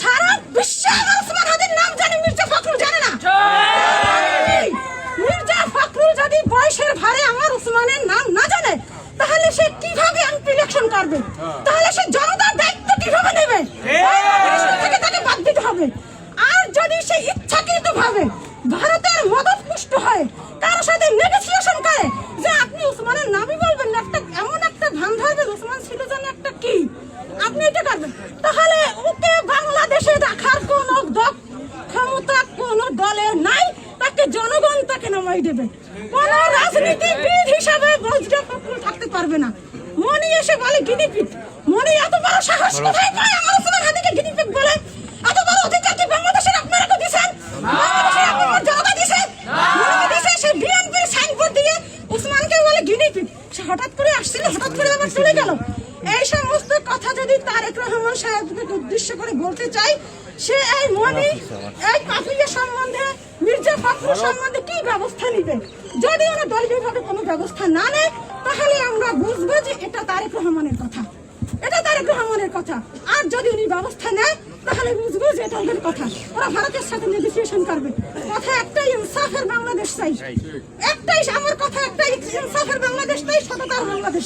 সারা বিশ্বে আমার ওসমান হাদির নাম জানে মির্জা ফখরুল জানে না? মির্জা ফখরুল যদি বয়সের ভারে আমার ওসমানের নাম না জানে তাহলে সে কীভাবে এমপি ইলেকশন করবে? তাহলে সে জনতার দায়িত্ব কীভাবে নেবে? থেকে তাকে বাদ দিতে হবে। আর যদি সে ইচ্ছাকৃত ভাবে ভারতের মদত পুষ্ট হয় কারোর সাথে নেগোসিয়েশন করে যে আপনি ওসমানের নামই বলবেন একটা এমন একটা ভান ধরবেন ওসমান ছিল যেন একটা কি? আপনি এটা করবেন। তাহলে কোন দলের নাই তাকে জনগণ তাকে নামাই দেবে। কোন রাজনীতিবিদ হিসাবে বজরা থাকতে পারবে না। মনি এসে বলে গিনিপিক মনি এত বড় সাহস কোথায় পায় আমার ওসমান হাদিকে গিনিপিক বলে? এত বড় অধিকার কি বাংলাদেশের আপনারা তো দিছেন? বাংলাদেশের আপনার জনতা দিছে মনিকে দিছে সে বিএনপির সাইনবোর্ড দিয়ে উসমানকে বলে গিনিপিক সে হঠাৎ করে আসছিল হঠাৎ করে আবার চলে গেল। এই সমস্ত কথা যদি তারেক রহমান সাহেবকে উদ্দেশ্য করে বলতে চাই সে এই মনি এই কাফিয়া সম্বন্ধে মির্জা ফখরুল সম্বন্ধে কি ব্যবস্থা নিবে যদি ওরা দলীয়ভাবে কোনো ব্যবস্থা না নেয় তাহলে আমরা বুঝব যে এটা তারেক রহমানের কথা। এটা তারেক রহমানের কথা। আর যদি উনি ব্যবস্থা নেয় তাহলে বুঝব যে এটা ওদের কথা। ওরা ভারতের সাথে নেগোসিয়েশন করবে। কথা একটাই ইনসাফের বাংলাদেশ চাই। একটাই আমার কথা একটাই ইনসাফের বাংলাদেশ চাই সততার বাংলাদেশ